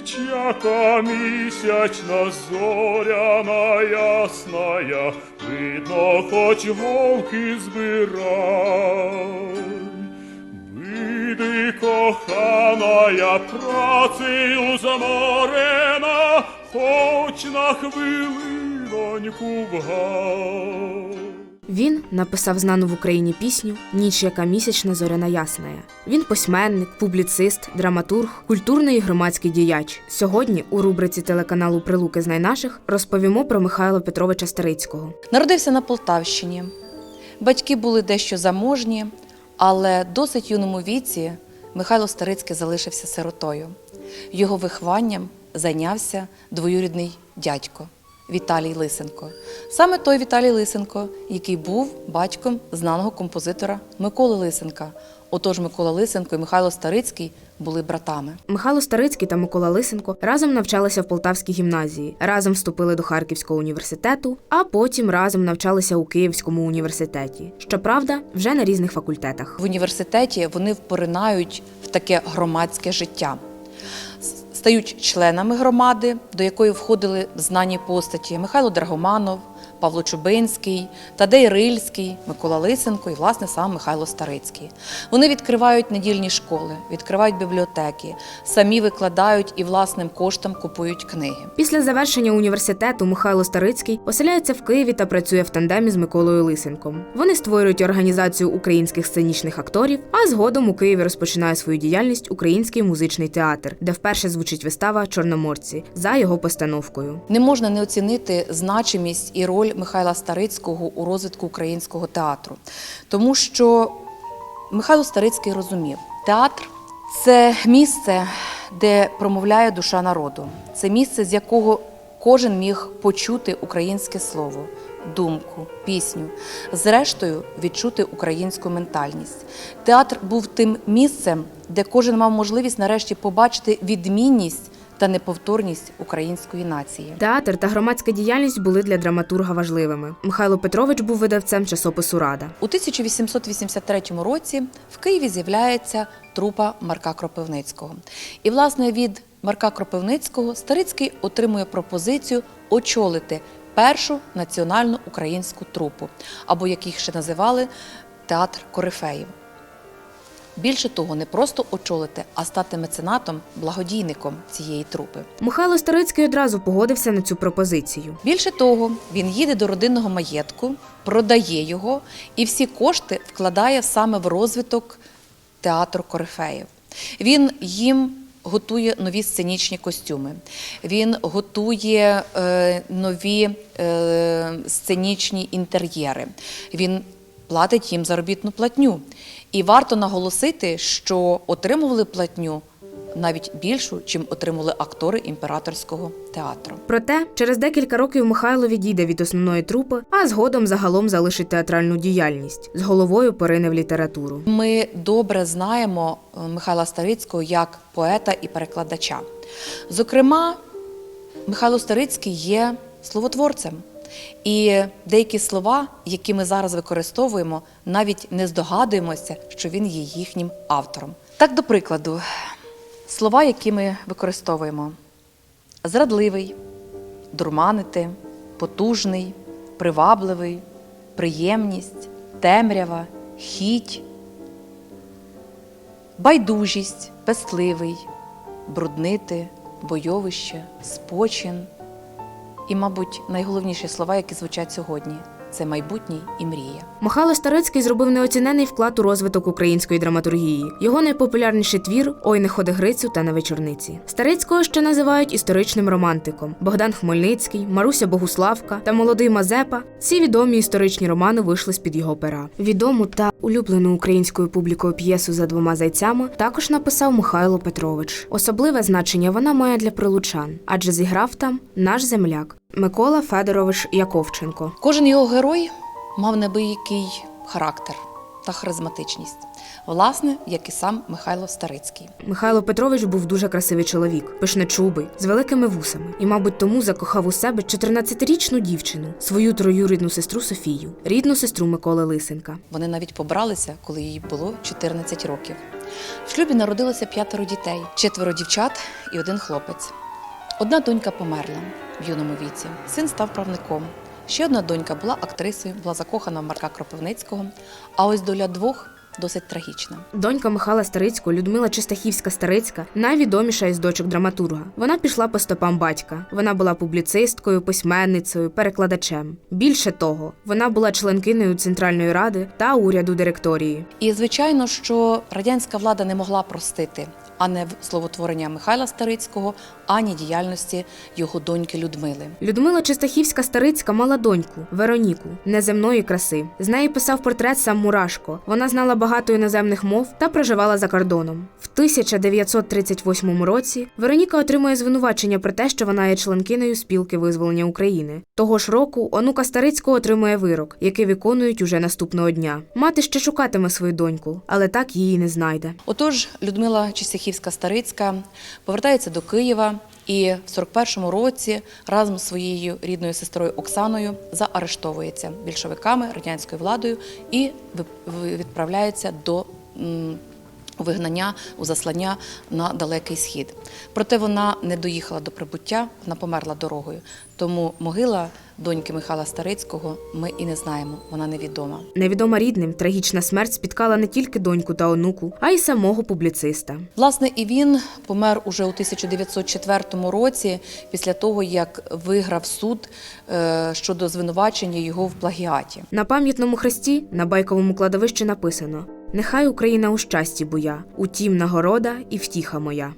Яка місячна зоряна ясная, видно, хоч голки збирай. Види, коханая, працею заморена, хоч на хвилиноньку вгай. Він написав знану в Україні пісню Ніч, яка місячна зоряна ясная. Він письменник, публіцист, драматург, культурний і громадський діяч. Сьогодні у рубриці телеканалу Прилуки знай наших розповімо про Михайла Петровича Старицького. Народився на Полтавщині. Батьки були дещо заможні, але досить юному віці Михайло Старицький залишився сиротою. Його вихованням зайнявся двоюрідний дядько Віталій Лисенко. Саме той Віталій Лисенко, який був батьком знаного композитора Миколи Лисенка. Отож Микола Лисенко і Михайло Старицький були братами. Михайло Старицький та Микола Лисенко разом навчалися в Полтавській гімназії, разом вступили до Харківського університету, а потім разом навчалися у Київському університеті. Щоправда, вже на різних факультетах. В університеті вони поринають в таке громадське життя. Стають членами громади, до якої входили знані постаті Михайло Драгоманов, Павло Чубинський, Тадей Рильський, Микола Лисенко і, власне, сам Михайло Старицький. Вони відкривають недільні школи, відкривають бібліотеки, самі викладають і власним коштом купують книги. Після завершення університету Михайло Старицький оселяється в Києві та працює в тандемі з Миколою Лисенком. Вони створюють організацію українських сценічних акторів, а згодом у Києві розпочинає свою діяльність Український музичний театр, де вперше звучить вистава Чорноморці за його постановкою. Не можна не оцінити значимість і роль Михайла Старицького у розвитку українського театру, тому що Михайло Старицький розумів, театр це місце, де промовляє душа народу, це місце, з якого кожен міг почути українське слово, думку, пісню, зрештою відчути українську ментальність. Театр був тим місцем, де кожен мав можливість нарешті побачити відмінність та неповторність української нації. Театр та громадська діяльність були для драматурга важливими. Михайло Петрович був видавцем часопису Рада. У 1883 році в Києві з'являється трупа Марка Кропивницького. І, власне, від Марка Кропивницького Старицький отримує пропозицію очолити першу національну українську трупу, або як їх ще називали театр корифеїв. Більше того, не просто очолити, а стати меценатом, благодійником цієї трупи. Михайло Старицький одразу погодився на цю пропозицію. Більше того, він їде до родинного маєтку, продає його і всі кошти вкладає саме в розвиток театру корифеїв. Він їм готує нові сценічні костюми, він готує е, нові е, сценічні інтер'єри. Він платить їм заробітну платню. І варто наголосити, що отримували платню навіть більшу, чим отримали актори імператорського театру. Проте через декілька років Михайло відійде від основної трупи, а згодом загалом залишить театральну діяльність. З головою порине в літературу. Ми добре знаємо е, Михайла Старицького як поета і перекладача. Зокрема, Михайло Старицький є словотворцем. І деякі слова, які ми зараз використовуємо, навіть не здогадуємося, що він є їхнім автором. Так, до прикладу, слова, які ми використовуємо: зрадливий, дурманити, потужний, привабливий, приємність, темрява, хіть, байдужість, пестливий, бруднити, бойовище, спочин. І, мабуть, найголовніші слова, які звучать сьогодні, це майбутній і мрія. Михайло Старицький зробив неоцінений вклад у розвиток української драматургії. Його найпопулярніший твір Ой, не ходи Грицю та на вечорниці. Старицького ще називають історичним романтиком. Богдан Хмельницький, Маруся Богуславка та молодий Мазепа. Ці відомі історичні романи вийшли з під його пера. Відому та улюблену українською публікою п'єсу за двома зайцями також написав Михайло Петрович. Особливе значення вона має для прилучан, адже зіграв там наш земляк Микола Федорович Яковченко. Кожен його герой мав небиякий характер та харизматичність, власне, як і сам Михайло Старицький. Михайло Петрович був дуже красивий чоловік, пишнечубий, з великими вусами, і, мабуть, тому закохав у себе 14-річну дівчину, свою троюрідну сестру Софію, рідну сестру Миколи Лисенка. Вони навіть побралися, коли їй було 14 років. В шлюбі народилося п'ятеро дітей, четверо дівчат і один хлопець. Одна донька померла в юному віці. Син став правником. Ще одна донька була актрисою, була закохана в Марка Кропивницького. А ось доля двох досить трагічна. Донька Михайла Старицького Людмила Чистахівська Старицька найвідоміша із дочок драматурга. Вона пішла по стопам батька. Вона була публіцисткою, письменницею, перекладачем. Більше того, вона була членкиною Центральної ради та уряду директорії. І звичайно, що радянська влада не могла простити ані словотворення Михайла Старицького, ані діяльності його доньки Людмили. Людмила Чистахівська Старицька мала доньку Вероніку, неземної краси. З неї писав портрет сам Мурашко. Вона знала багато іноземних мов та проживала за кордоном. В 1938 році Вероніка отримує звинувачення про те, що вона є членкиною спілки визволення України. Того ж року онука Старицького отримує вирок, який виконують уже наступного дня. Мати ще шукатиме свою доньку, але так її не знайде. Отож, Людмила Чистяхівська Старицька повертається до Києва і в 41-му році разом з своєю рідною сестрою Оксаною заарештовується більшовиками радянською владою і відправляється до вигнання у заслання на далекий схід. Проте вона не доїхала до прибуття, вона померла дорогою. Тому могила доньки Михайла Старицького ми і не знаємо, вона невідома. Невідома рідним трагічна смерть спіткала не тільки доньку та онуку, а й самого публіциста. Власне, і він помер уже у 1904 році, після того як виграв суд е, щодо звинувачення його в плагіаті. На пам'ятному хресті на байковому кладовищі написано: Нехай Україна у щасті буя, утім нагорода і втіха моя.